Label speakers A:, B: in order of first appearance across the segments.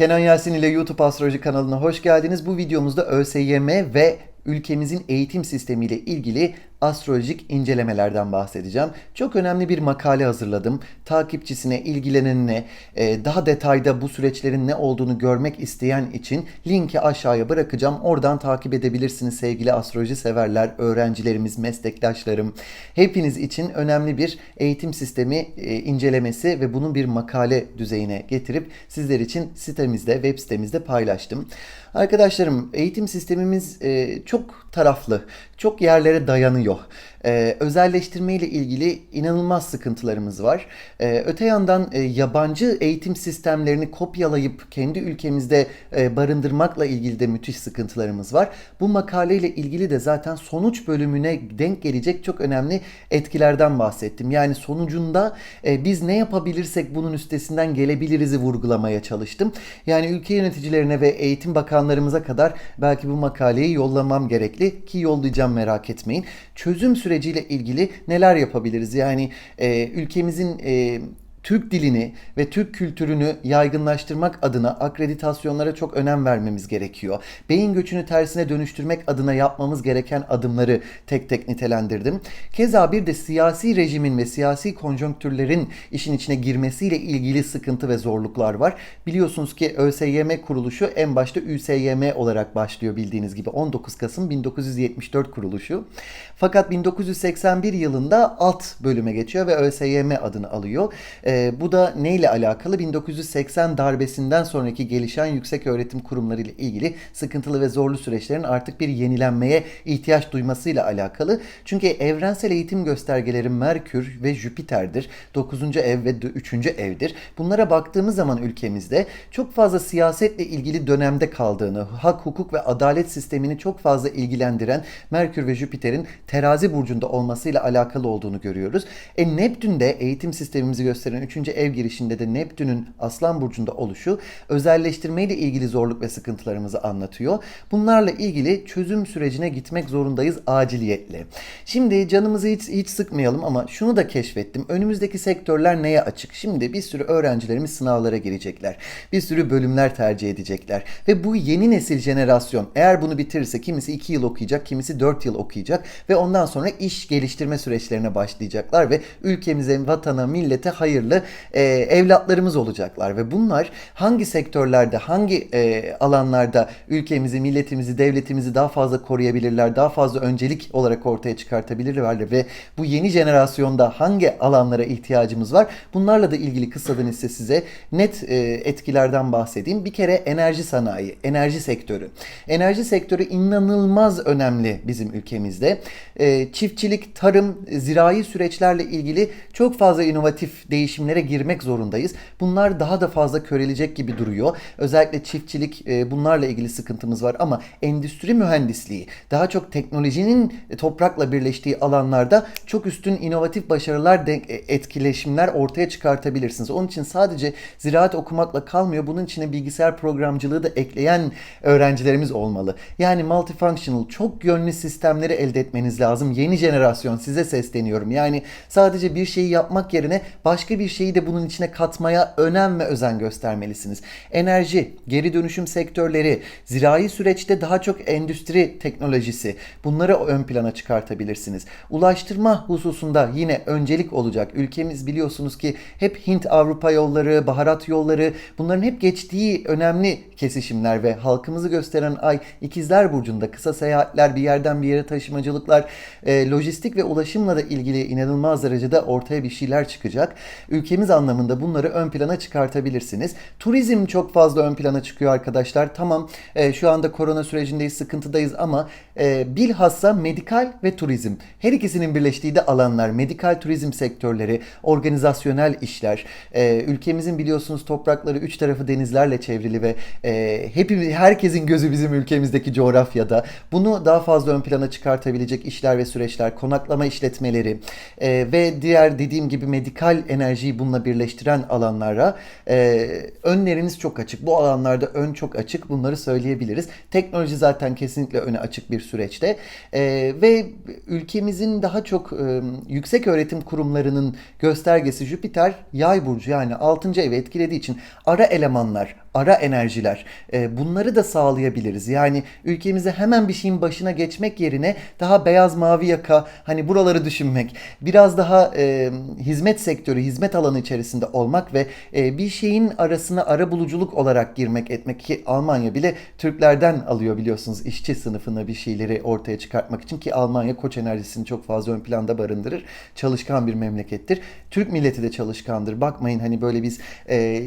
A: Kenan Yasin ile YouTube Astroloji kanalına hoş geldiniz. Bu videomuzda ÖSYM ve ülkemizin eğitim sistemiyle ilgili astrolojik incelemelerden bahsedeceğim. Çok önemli bir makale hazırladım. Takipçisine, ilgilenenine, e, daha detayda bu süreçlerin ne olduğunu görmek isteyen için linki aşağıya bırakacağım. Oradan takip edebilirsiniz sevgili astroloji severler, öğrencilerimiz, meslektaşlarım. Hepiniz için önemli bir eğitim sistemi e, incelemesi ve bunun bir makale düzeyine getirip sizler için sitemizde, web sitemizde paylaştım. Arkadaşlarım eğitim sistemimiz e, çok taraflı, çok yerlere dayanıyor. Ee, özelleştirme ile ilgili inanılmaz sıkıntılarımız var. Ee, öte yandan e, yabancı eğitim sistemlerini kopyalayıp kendi ülkemizde e, barındırmakla ilgili de müthiş sıkıntılarımız var. Bu makaleyle ilgili de zaten sonuç bölümüne denk gelecek çok önemli etkilerden bahsettim. Yani sonucunda e, biz ne yapabilirsek bunun üstesinden gelebiliriz'i vurgulamaya çalıştım. Yani ülke yöneticilerine ve eğitim bakanlarımıza kadar belki bu makaleyi yollamam gerekli ki yollayacağım merak etmeyin. Çözüm süreciyle ilgili neler yapabiliriz? Yani e, ülkemizin e, Türk dilini ve Türk kültürünü yaygınlaştırmak adına akreditasyonlara çok önem vermemiz gerekiyor. Beyin göçünü tersine dönüştürmek adına yapmamız gereken adımları tek tek nitelendirdim. Keza bir de siyasi rejimin ve siyasi konjonktürlerin işin içine girmesiyle ilgili sıkıntı ve zorluklar var. Biliyorsunuz ki ÖSYM kuruluşu en başta ÜSYM olarak başlıyor bildiğiniz gibi 19 Kasım 1974 kuruluşu. Fakat 1981 yılında alt bölüme geçiyor ve ÖSYM adını alıyor. E, bu da neyle alakalı? 1980 darbesinden sonraki gelişen yüksek öğretim kurumları ile ilgili sıkıntılı ve zorlu süreçlerin artık bir yenilenmeye ihtiyaç duymasıyla alakalı. Çünkü evrensel eğitim göstergeleri Merkür ve Jüpiter'dir. 9. ev ve 3. evdir. Bunlara baktığımız zaman ülkemizde çok fazla siyasetle ilgili dönemde kaldığını, hak, hukuk ve adalet sistemini çok fazla ilgilendiren Merkür ve Jüpiter'in terazi burcunda olmasıyla alakalı olduğunu görüyoruz. E Neptün de eğitim sistemimizi gösteren 3. ev girişinde de Neptün'ün Aslan Burcu'nda oluşu özelleştirme ile ilgili zorluk ve sıkıntılarımızı anlatıyor. Bunlarla ilgili çözüm sürecine gitmek zorundayız aciliyetle. Şimdi canımızı hiç, hiç sıkmayalım ama şunu da keşfettim. Önümüzdeki sektörler neye açık? Şimdi bir sürü öğrencilerimiz sınavlara girecekler. Bir sürü bölümler tercih edecekler. Ve bu yeni nesil jenerasyon eğer bunu bitirirse kimisi 2 yıl okuyacak, kimisi 4 yıl okuyacak ve ondan sonra iş geliştirme süreçlerine başlayacaklar ve ülkemize, vatana, millete hayırlı e, evlatlarımız olacaklar ve bunlar hangi sektörlerde, hangi e, alanlarda ülkemizi, milletimizi, devletimizi daha fazla koruyabilirler, daha fazla öncelik olarak ortaya çıkartabilirler ve bu yeni jenerasyonda hangi alanlara ihtiyacımız var? Bunlarla da ilgili kısadan ise size net e, etkilerden bahsedeyim. Bir kere enerji sanayi, enerji sektörü. Enerji sektörü inanılmaz önemli bizim ülkemizde. E, çiftçilik, tarım, zirai süreçlerle ilgili çok fazla inovatif değişimlere girmek zorundayız. Bunlar daha da fazla körelecek gibi duruyor. Özellikle çiftçilik e, bunlarla ilgili sıkıntımız var ama endüstri mühendisliği daha çok teknolojinin toprakla birleştiği alanlarda çok üstün inovatif başarılar denk, etkileşimler ortaya çıkartabilirsiniz. Onun için sadece ziraat okumakla kalmıyor. Bunun içine bilgisayar programcılığı da ekleyen öğrencilerimiz olmalı. Yani multifunctional çok yönlü sistemleri elde etmeniz lazım. Yeni jenerasyon size sesleniyorum. Yani sadece bir şeyi yapmak yerine başka bir şeyi de bunun içine katmaya önem ve özen göstermelisiniz. Enerji, geri dönüşüm sektörleri, zirai süreçte daha çok endüstri teknolojisi bunları ön plana çıkartabilirsiniz. Ulaştırma hususunda yine öncelik olacak. Ülkemiz biliyorsunuz ki hep Hint-Avrupa yolları, baharat yolları bunların hep geçtiği önemli kesişimler ve halkımızı gösteren ay ikizler burcunda kısa seyahatler, bir yerden bir yere taşımacılıklar, e, lojistik ve ulaşımla da ilgili inanılmaz derecede ortaya bir şeyler çıkacak. Ülkemiz anlamında bunları ön plana çıkartabilirsiniz. Turizm çok fazla ön plana çıkıyor arkadaşlar. Tamam e, şu anda korona sürecindeyiz, sıkıntıdayız ama e, bilhassa medikal ve turizm. Her ikisinin birleştiği de alanlar. Medikal turizm sektörleri, organizasyonel işler. E, ülkemizin biliyorsunuz toprakları üç tarafı denizlerle çevrili ve e, hepimiz, herkesin gözü bizim ülkemizdeki coğrafyada. Bunu daha fazla ön plana çıkartabilecek işler ve süreçler, konaklama işletmeleri e, ve diğer dediğim gibi medikal enerjiyle teknolojiyi bununla birleştiren alanlara e, önleriniz çok açık. Bu alanlarda ön çok açık. Bunları söyleyebiliriz. Teknoloji zaten kesinlikle öne açık bir süreçte. E, ve ülkemizin daha çok e, yüksek öğretim kurumlarının göstergesi Jüpiter yay burcu yani 6. evi etkilediği için ara elemanlar, ara enerjiler e, bunları da sağlayabiliriz. Yani ülkemize hemen bir şeyin başına geçmek yerine daha beyaz mavi yaka hani buraları düşünmek, biraz daha e, hizmet sektörü, hizmet alanı içerisinde olmak ve e, bir şeyin arasına ara buluculuk olarak girmek etmek ki Almanya bile Türklerden alıyor biliyorsunuz işçi sınıfına bir şeyleri ortaya çıkartmak için ki Almanya koç enerjisini çok fazla ön planda barındırır. Çalışkan bir memlekettir. Türk milleti de çalışkandır. Bakmayın hani böyle biz e,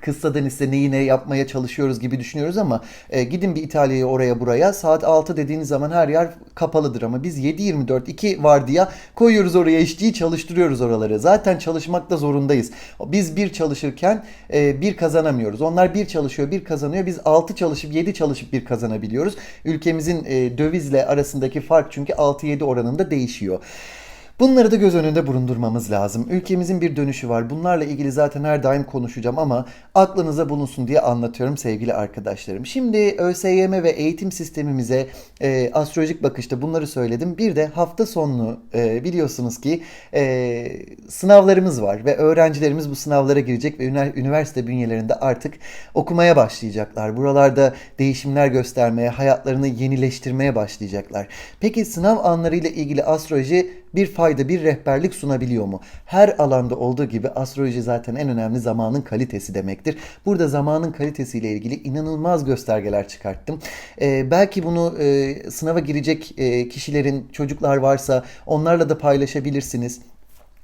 A: kıssadan ise neyi ne yapmaya çalışıyoruz gibi düşünüyoruz ama e, gidin bir İtalya'ya oraya buraya saat 6 dediğiniz zaman her yer kapalıdır ama biz 7-24 2 var diye koyuyoruz oraya işçiyi çalıştırıyoruz oraları. Zaten çalışmakta zorundayız. Biz bir çalışırken e, bir kazanamıyoruz. Onlar bir çalışıyor bir kazanıyor. Biz 6 çalışıp 7 çalışıp bir kazanabiliyoruz. Ülkemizin e, dövizle arasındaki fark çünkü 6-7 oranında değişiyor. Bunları da göz önünde bulundurmamız lazım. Ülkemizin bir dönüşü var. Bunlarla ilgili zaten her daim konuşacağım ama aklınıza bulunsun diye anlatıyorum sevgili arkadaşlarım. Şimdi ÖSYM ve eğitim sistemimize e, astrolojik bakışta bunları söyledim. Bir de hafta sonunu e, biliyorsunuz ki e, sınavlarımız var ve öğrencilerimiz bu sınavlara girecek ve üniversite bünyelerinde artık okumaya başlayacaklar. Buralarda değişimler göstermeye, hayatlarını yenileştirmeye başlayacaklar. Peki sınav anlarıyla ilgili astroloji bir fayda, bir rehberlik sunabiliyor mu? Her alanda olduğu gibi astroloji zaten en önemli zamanın kalitesi demektir. Burada zamanın kalitesiyle ilgili inanılmaz göstergeler çıkarttım. Ee, belki bunu e, sınava girecek e, kişilerin çocuklar varsa onlarla da paylaşabilirsiniz.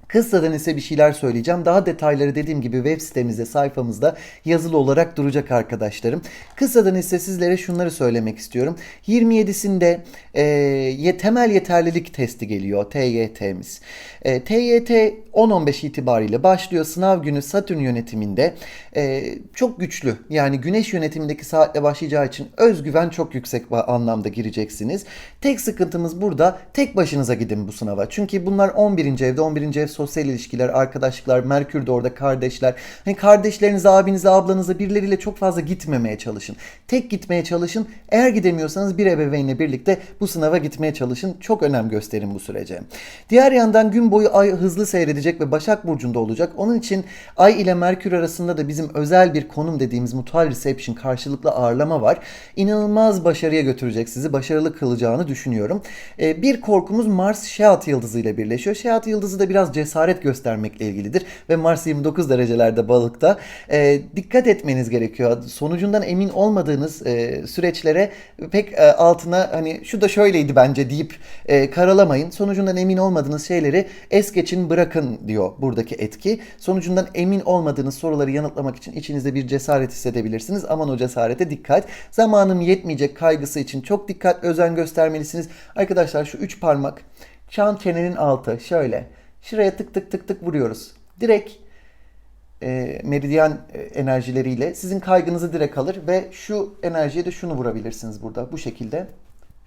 A: Kıssadan ise bir şeyler söyleyeceğim. Daha detayları dediğim gibi web sitemizde, sayfamızda yazılı olarak duracak arkadaşlarım. Kıssadan ise sizlere şunları söylemek istiyorum. 27'sinde e, temel yeterlilik testi geliyor. TYT'miz. E, TYT 10-15 itibariyle başlıyor. Sınav günü Satürn yönetiminde e, çok güçlü. Yani güneş yönetimindeki saatle başlayacağı için özgüven çok yüksek anlamda gireceksiniz. Tek sıkıntımız burada tek başınıza gidin bu sınava. Çünkü bunlar 11. evde 11. ev sosyal ilişkiler, arkadaşlıklar, Merkür de orada kardeşler. Hani kardeşlerinize, abinize, ablanıza birileriyle çok fazla gitmemeye çalışın. Tek gitmeye çalışın. Eğer gidemiyorsanız bir ebeveynle birlikte bu sınava gitmeye çalışın. Çok önem gösterin bu sürece. Diğer yandan gün boyu ay hızlı seyredecek ve Başak Burcu'nda olacak. Onun için ay ile Merkür arasında da bizim özel bir konum dediğimiz mutual reception karşılıklı ağırlama var. İnanılmaz başarıya götürecek sizi. Başarılı kılacağını düşünüyorum. Ee, bir korkumuz Mars Şehat yıldızı ile birleşiyor. Şehat yıldızı da biraz cesaret göstermekle ilgilidir. Ve Mars 29 derecelerde balıkta. E, dikkat etmeniz gerekiyor. Sonucundan emin olmadığınız e, süreçlere pek e, altına hani şu da şöyleydi bence deyip e, karalamayın. Sonucundan emin olmadığınız şeyleri es geçin bırakın diyor buradaki etki. Sonucundan emin olmadığınız soruları yanıtlamak için içinizde bir cesaret hissedebilirsiniz. Aman o cesarete dikkat. Zamanım yetmeyecek kaygısı için çok dikkat özen göstermelisiniz. Arkadaşlar şu üç parmak çan çenenin altı şöyle Şuraya tık tık tık tık vuruyoruz. Direkt e, meridyen e, enerjileriyle sizin kaygınızı direkt alır ve şu enerjiye de şunu vurabilirsiniz burada bu şekilde.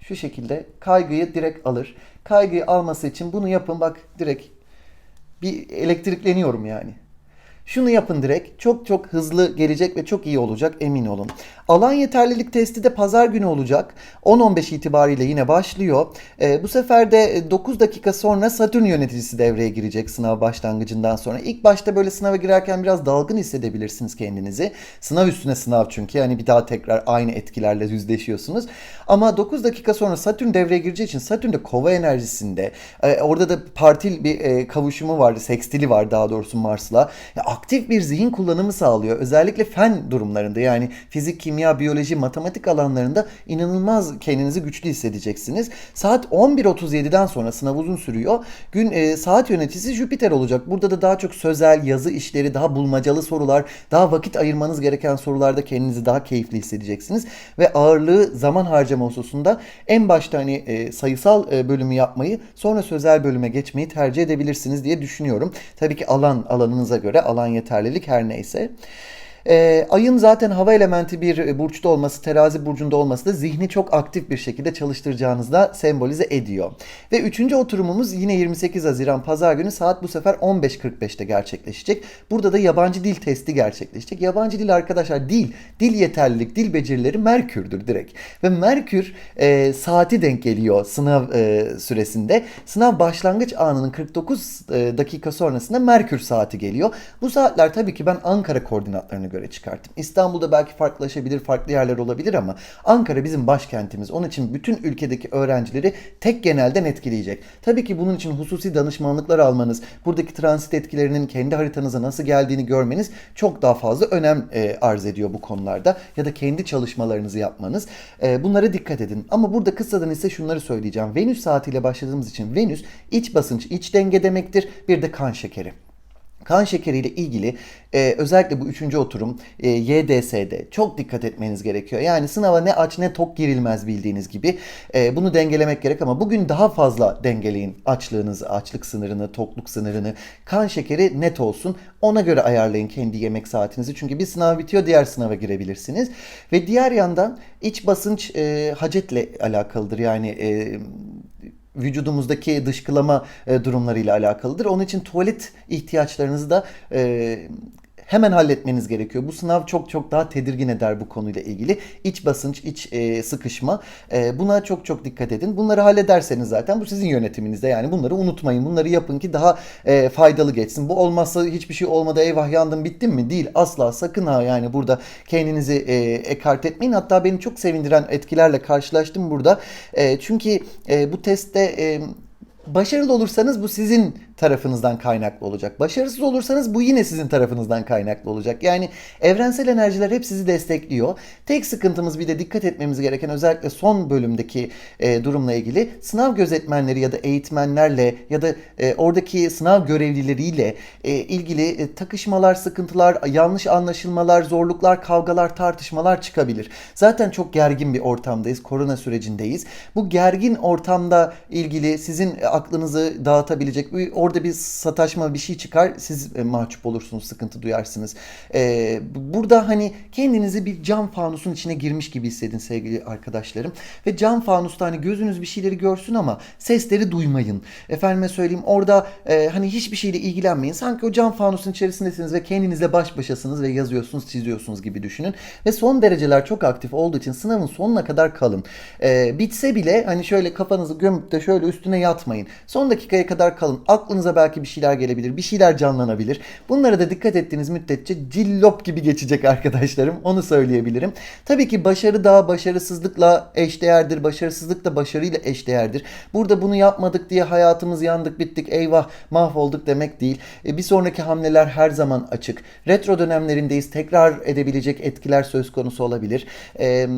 A: Şu şekilde kaygıyı direkt alır. Kaygıyı alması için bunu yapın bak direkt bir elektrikleniyorum yani. Şunu yapın direkt. Çok çok hızlı gelecek ve çok iyi olacak emin olun. Alan yeterlilik testi de pazar günü olacak. 10-15 itibariyle yine başlıyor. E, bu sefer de 9 dakika sonra Satürn yöneticisi devreye girecek sınav başlangıcından sonra. İlk başta böyle sınava girerken biraz dalgın hissedebilirsiniz kendinizi. Sınav üstüne sınav çünkü yani bir daha tekrar aynı etkilerle yüzleşiyorsunuz. Ama 9 dakika sonra Satürn devreye gireceği için Satürn de kova enerjisinde. E, orada da partil bir e, kavuşumu var, sekstili var daha doğrusu Mars'la. Ya, aktif bir zihin kullanımı sağlıyor. Özellikle fen durumlarında yani fizik, kimya, biyoloji, matematik alanlarında inanılmaz kendinizi güçlü hissedeceksiniz. Saat 11.37'den sonra sınav uzun sürüyor. Gün e, saat yöneticisi Jüpiter olacak. Burada da daha çok sözel, yazı işleri, daha bulmacalı sorular, daha vakit ayırmanız gereken sorularda kendinizi daha keyifli hissedeceksiniz. Ve ağırlığı zaman hususunda en başta hani e, sayısal e, bölümü yapmayı sonra sözel bölüme geçmeyi tercih edebilirsiniz diye düşünüyorum. Tabii ki alan alanınıza göre alan yeterlilik her neyse. Ee, ayın zaten hava elementi bir e, burçta olması, terazi burcunda olması da zihni çok aktif bir şekilde çalıştıracağınızı da sembolize ediyor. Ve üçüncü oturumumuz yine 28 Haziran Pazar günü saat bu sefer 15.45'te gerçekleşecek. Burada da yabancı dil testi gerçekleşecek. Yabancı dil arkadaşlar dil, dil yeterlilik, dil becerileri Merkür'dür direkt. Ve Merkür e, saati denk geliyor sınav e, süresinde. Sınav başlangıç anının 49 e, dakika sonrasında Merkür saati geliyor. Bu saatler tabii ki ben Ankara koordinatlarına göre çıkarttım. İstanbul'da belki farklılaşabilir, farklı yerler olabilir ama Ankara bizim başkentimiz. Onun için bütün ülkedeki öğrencileri tek genelden etkileyecek. Tabii ki bunun için hususi danışmanlıklar almanız, buradaki transit etkilerinin kendi haritanıza nasıl geldiğini görmeniz çok daha fazla önem e, arz ediyor bu konularda. Ya da kendi çalışmalarınızı yapmanız. E, bunlara dikkat edin. Ama burada kısadan ise şunları söyleyeceğim. Venüs saatiyle başladığımız için Venüs iç basınç, iç denge demektir. Bir de kan şekeri. Kan şekeriyle ilgili e, özellikle bu üçüncü oturum e, YDS'de çok dikkat etmeniz gerekiyor. Yani sınava ne aç ne tok girilmez bildiğiniz gibi e, bunu dengelemek gerek ama bugün daha fazla dengeleyin açlığınızı, açlık sınırını, tokluk sınırını. Kan şekeri net olsun. Ona göre ayarlayın kendi yemek saatinizi. Çünkü bir sınav bitiyor diğer sınava girebilirsiniz. Ve diğer yandan iç basınç e, hacetle alakalıdır. Yani e, vücudumuzdaki dışkılama e, durumlarıyla alakalıdır. Onun için tuvalet ihtiyaçlarınızı da e, hemen halletmeniz gerekiyor. Bu sınav çok çok daha tedirgin eder bu konuyla ilgili. İç basınç, iç e, sıkışma. E, buna çok çok dikkat edin. Bunları hallederseniz zaten bu sizin yönetiminizde. Yani bunları unutmayın. Bunları yapın ki daha e, faydalı geçsin. Bu olmazsa hiçbir şey olmadı eyvah yandım bittim mi? Değil. Asla sakın ha yani burada kendinizi e, ekart etmeyin. Hatta beni çok sevindiren etkilerle karşılaştım burada. E, çünkü e, bu testte e, Başarılı olursanız bu sizin tarafınızdan kaynaklı olacak. Başarısız olursanız bu yine sizin tarafınızdan kaynaklı olacak. Yani evrensel enerjiler hep sizi destekliyor. Tek sıkıntımız bir de dikkat etmemiz gereken özellikle son bölümdeki e, durumla ilgili sınav gözetmenleri ya da eğitmenlerle ya da e, oradaki sınav görevlileriyle e, ilgili e, takışmalar, sıkıntılar, yanlış anlaşılmalar, zorluklar, kavgalar, tartışmalar çıkabilir. Zaten çok gergin bir ortamdayız. Korona sürecindeyiz. Bu gergin ortamda ilgili sizin aklınızı dağıtabilecek bir orada bir sataşma bir şey çıkar. Siz e, mahcup olursunuz, sıkıntı duyarsınız. E, burada hani kendinizi bir cam fanusun içine girmiş gibi hissedin sevgili arkadaşlarım. Ve cam fanusta hani gözünüz bir şeyleri görsün ama sesleri duymayın. Efendime söyleyeyim orada e, hani hiçbir şeyle ilgilenmeyin. Sanki o cam fanusun içerisindesiniz ve kendinizle baş başasınız ve yazıyorsunuz, çiziyorsunuz gibi düşünün. Ve son dereceler çok aktif olduğu için sınavın sonuna kadar kalın. E, bitse bile hani şöyle kafanızı gömüp de şöyle üstüne yatmayın. Son dakikaya kadar kalın. Aklınıza belki bir şeyler gelebilir, bir şeyler canlanabilir. Bunlara da dikkat ettiğiniz müddetçe cillop gibi geçecek arkadaşlarım. Onu söyleyebilirim. Tabii ki başarı da başarısızlıkla eşdeğerdir. Başarısızlık da başarıyla eşdeğerdir. Burada bunu yapmadık diye hayatımız yandık, bittik, eyvah, mahvolduk demek değil. E, bir sonraki hamleler her zaman açık. Retro dönemlerindeyiz. Tekrar edebilecek etkiler söz konusu olabilir. E,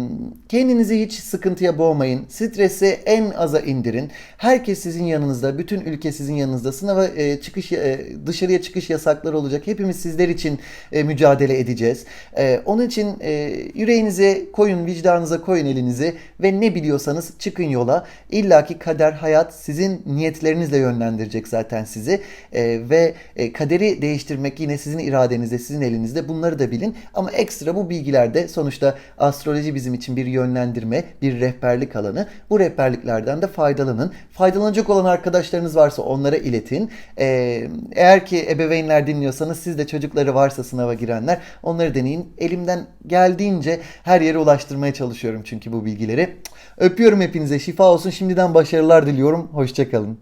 A: kendinizi hiç sıkıntıya boğmayın. Stresi en aza indirin. Herkes sizin yanınızda, bütün ülke sizin yanınızda. Sınava e, çıkış e, dışarıya çıkış yasakları olacak. Hepimiz sizler için e, mücadele edeceğiz. E, onun için e, yüreğinize koyun, vicdanınıza koyun elinizi ve ne biliyorsanız çıkın yola. İlla ki kader, hayat sizin niyetlerinizle yönlendirecek zaten sizi. E, ve e, kaderi değiştirmek yine sizin iradenizde, sizin elinizde. Bunları da bilin. Ama ekstra bu bilgilerde sonuçta astroloji bizim için bir yönlendirme, bir rehberlik alanı. Bu rehberliklerden de faydalanın. Faydalanacak olan arkadaşlarınız varsa onlara iletin. Ee, eğer ki ebeveynler dinliyorsanız siz de çocukları varsa sınava girenler onları deneyin. Elimden geldiğince her yere ulaştırmaya çalışıyorum çünkü bu bilgileri. Öpüyorum hepinize. Şifa olsun. Şimdiden başarılar diliyorum. Hoşçakalın.